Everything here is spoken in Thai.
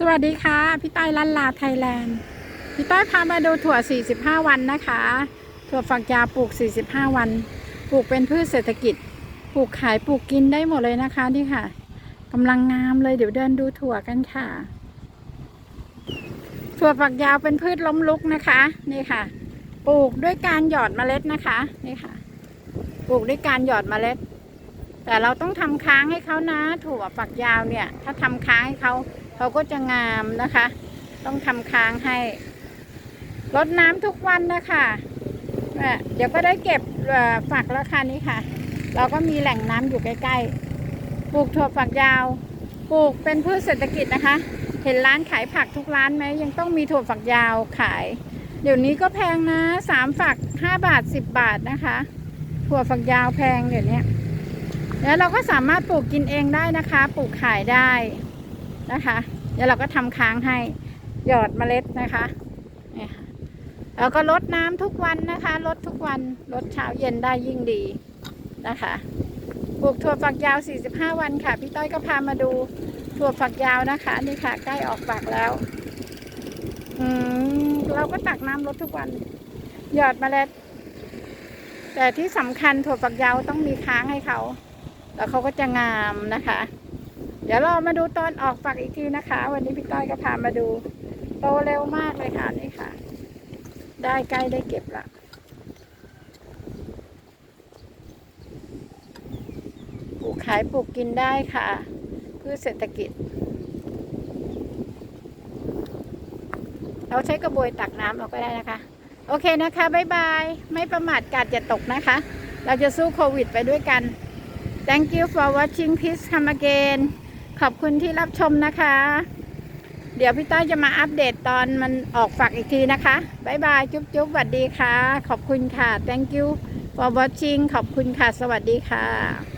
สวัสดีค่ะ พี่ต้อยลันลาไทยแลนด์ พี่ต้อยพามาดูถั่ว 45 วันนะคะ ถั่วฝักยาวปลูก 45 วัน ปลูกเป็นพืชเศรษฐกิจ ปลูกขายปลูกกินได้หมดเลยนะคะนี่ค่ะกำลังงามเลยเดี๋ยวเดินดูถั่วกันค่ะ ถั่วฝักยาวเป็นพืชล้มลุกนะคะนี่ค่ะ ปลูกด้วยการหยอดเมล็ดนะคะนี่ค่ะ ปลูกด้วยการหยอดเมล็ด แต่เราต้องทำค้างให้เขานะ ถั่วฝักยาวเนี่ย ถ้าทำค้างให้เขา เขาก็จะงามนะคะ ต้องทำค้างให้รดน้ำทุกวันนะคะเนี่ยเดี๋ยวก็ได้เก็บฝักแล้วค่ะนี่ค่ะ เราก็มีแหล่งน้ำอยู่ใกล้ๆปลูกถั่วฝักยาวปลูกเป็นพืชเศรษฐกิจนะคะ เห็นร้านขายผักทุกร้านไหมยังต้องมีถั่วฝักยาวขาย เดี๋ยวนี้ก็แพงนะสามฝักห้าบาทสิบบาทนะคะ ถั่วฝักยาวแพงเดี๋ยวนี้แล้วเราก็สามารถปลูกกินเองได้นะคะ ปลูกขายได้นะคะ ดี๋ยวเราก็ทำค้างให้หยอดเมล็ดนะคะเนี่ค่ะแล้วก็ลดน้ำทุกวันนะคะลดทุกวันลดเช้าเย็นได้ยิ่งดีนะคะปลูกถั่วฝักยาว 45 วันค่ะ พี่ต้อยก็พามาดูถั่วฝักยาวนะคะ นี่ค่ะ ใกล้ออกฝักแล้ว อืมเราก็ตักน้ำลดทุกวัน หยอดเมล็ด แต่ที่สำคัญถั่วฝักยาวต้องมีค้างให้เขา แล้วเขาก็จะงามนะคะ เดี๋ยวเรามาดูตอนออกฝักอีกทีนะคะ วันนี้พี่ต้อยก็พามาดู โตเร็วมากเลยค่ะนี่ค่ะ ได้ใกล้ได้เก็บละปลูกขายปลูกกินได้ค่ะ พืชเศรษฐกิจ เราใช้กระบวยตักน้ำเราก็ได้นะคะ โอเคนะคะบ๊ายบาย ไม่ประมาทกาดจะตกนะคะ เราจะสู้โควิดไปด้วยกัน Thank you for watching Please come again ขอบคุณที่รับชมนะคะ เดี๋ยวพี่ต้อยจะมาอัปเดตตอนมันออกฝักอีกทีนะคะบ๊ายบายจุ๊บจุ๊บสวัสดีค่ะ ขอบคุณค่ะ Thank you for watching ขอบคุณค่ะ สวัสดีค่ะ